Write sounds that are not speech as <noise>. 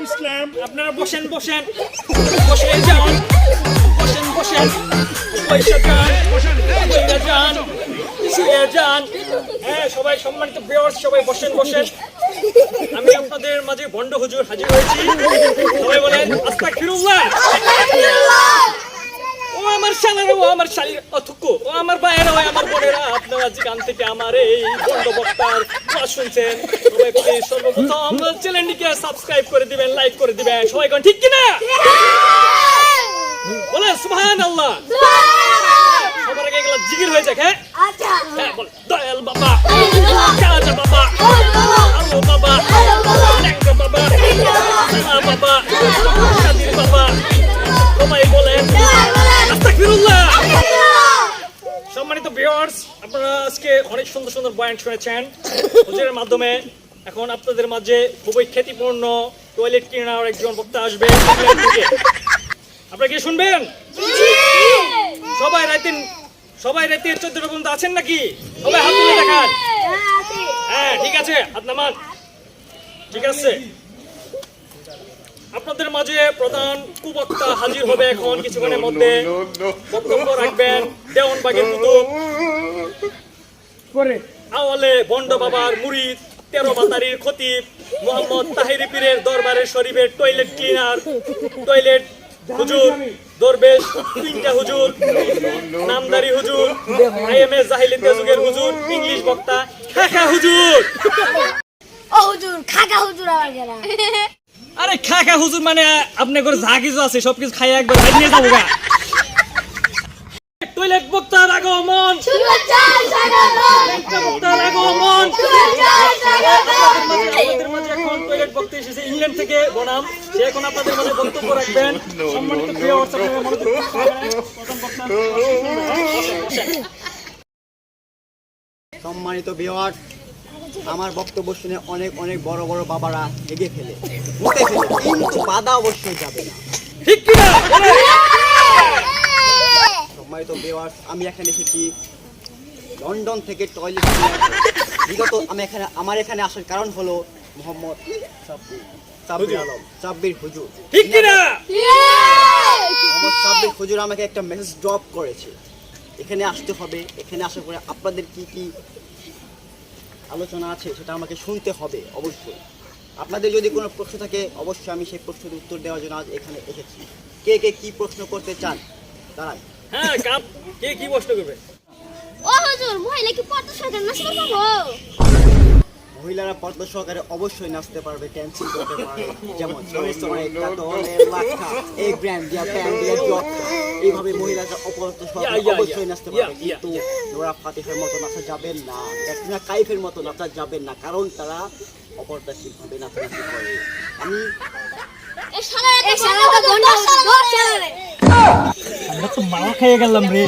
Don't slam. আপনারা বসেন বসেন। বসে যান বসেন বসেন। পয়সা যান পয়সা যান শুয়ে যান। হ্যাঁ সবাই সম্মানিত ভিউয়ার্স সবাই বসেন বসেন। আমি আপনাদের মাঝে বন্ড হুজুর হাজির হয়েছি। সবাই বলেন আস্তাগফিরুল্লাহ। ও আমার শালারা ও আমার শালির অথুকু। ও আমার ভাইয়েরা ও আমার বোনেরা। যেখান থেকে আমার এই বন্ড বক্তার শুনছেন। সবাই প্লিজ সর্বপ্রথম চ্যানেলটিকে সাবস্ক্রাইব করে দিবেন লাইক করে দিবেন। সবাই ঠিক কিনা? বলে সুবহানাল্লাহ। সবার ভিউয়ার্স আপনারা আজকে অনেক সুন্দর সুন্দর বয়ান শুনেছেন। হুজুরের মাধ্যমে এখন আপনাদের মাঝে খুবই খ্যাতিপূর্ণ টয়লেট ক্লিনার একজন বক্তা আসবে। আপনারা কি শুনবেন? সবাই রাইতে সবাই রাইতে চোদ্দটা পর্যন্ত আছেন নাকি? সবাই হাত তুলে দেখান। হ্যাঁ ঠিক আছে হাত নামান। ঠিক আছে। আপনাদের মাঝে প্রধান কুবক্তা হাজির হবে এখন কিছুক্ষণের মধ্যে। বক্তব্য রাখবেন দেওয়ানবাগের কুতুব আওয়ালে বন্ড বাবার মুরিদ তেরো বাতারির খতিব মোহাম্মদ তাহিরি পীরের দরবারের শরীফের টয়লেট ক্লিনার টয়লেট হুজুর দরবেশ তিনটা হুজুর নামদারি হুজুর আইএমএস জাহিলিয়া যুগের হুজুর ইংলিশ বক্তা খাখা হুজুর। ও হুজুর খাকা হুজুর আমার গেলা আরে খাখা হুজুর মানে আপনার ঘরে যা কিছু আছে সবকিছু খাই একবার বাইরে নিয়ে যাব গা। টয়লেট বক্তার আগমন বক্তার আগমন আপনাদের মাঝে এখন টয়লেট বক্তা এসেছে ইংল্যান্ড থেকে বনাম। সে এখন আপনাদের মাঝে বক্তব্য রাখবেন। সম্মানিত প্রিয় প্রথম সম্মানিত বিহার আমার বক্তব্য শুনে অনেক অনেক বড় বড় বাবারা এগে ফেলে। মুখে ফেলে কিন্তু বাধা অবশ্যই যাবে না। ঠিক কিনা? বলেন। সম্মানিত বিহার আমি এখানে এসেছি লন্ডন থেকে টয়লেট বিগত আমি এখানে আমার এখানে আসার কারণ হলো মোহাম্মদ সাব্বির। সাব্বির আলম সাব্বির হুজুর। ঠিক কিনা? মোহাম্মদ সাব্বির হুজুর আমাকে একটা মেসেজ ড্রপ করেছে। এখানে আসতে হবে এখানে আসার পরে আপনাদের কি কি আলোচনা আছে সেটা আমাকে শুনতে হবে অবশ্যই। আপনাদের যদি কোনো প্রশ্ন থাকে অবশ্যই আমি সেই প্রশ্নের উত্তর দেওয়ার জন্য আজ এখানে এসেছি। কে কে কি প্রশ্ন করতে চান? দাঁড়ান। হ্যাঁ কাপ কে কি প্রশ্ন করবে? ও হুজুর মহিলা কি পড়তে সরকার না মহিলারা পর্দা সহকারে অবশ্যই নাচতে পারবে ড্যান্সিং করতে পারবে। <laughs> যেমন কাতলে লাখা এই ব্র্যান্ড দিয়া প্যান দিয়া জট এইভাবে মহিলারা Yeah, সহকারে অবশ্যই নাচতে পারবে। কিন্তু নোরা ফাতিহের মতো নাচা যাবে না। ক্যাটরিনা কাইফের মতো নাচা যাবে না কারণ তারা অপরদাশীল ভাবে নাচানাচি করে। আমি এ শালা এ শালা তো গন্ডা দশ শালা রে আমরা তো মারা খেয়ে গেলাম রে।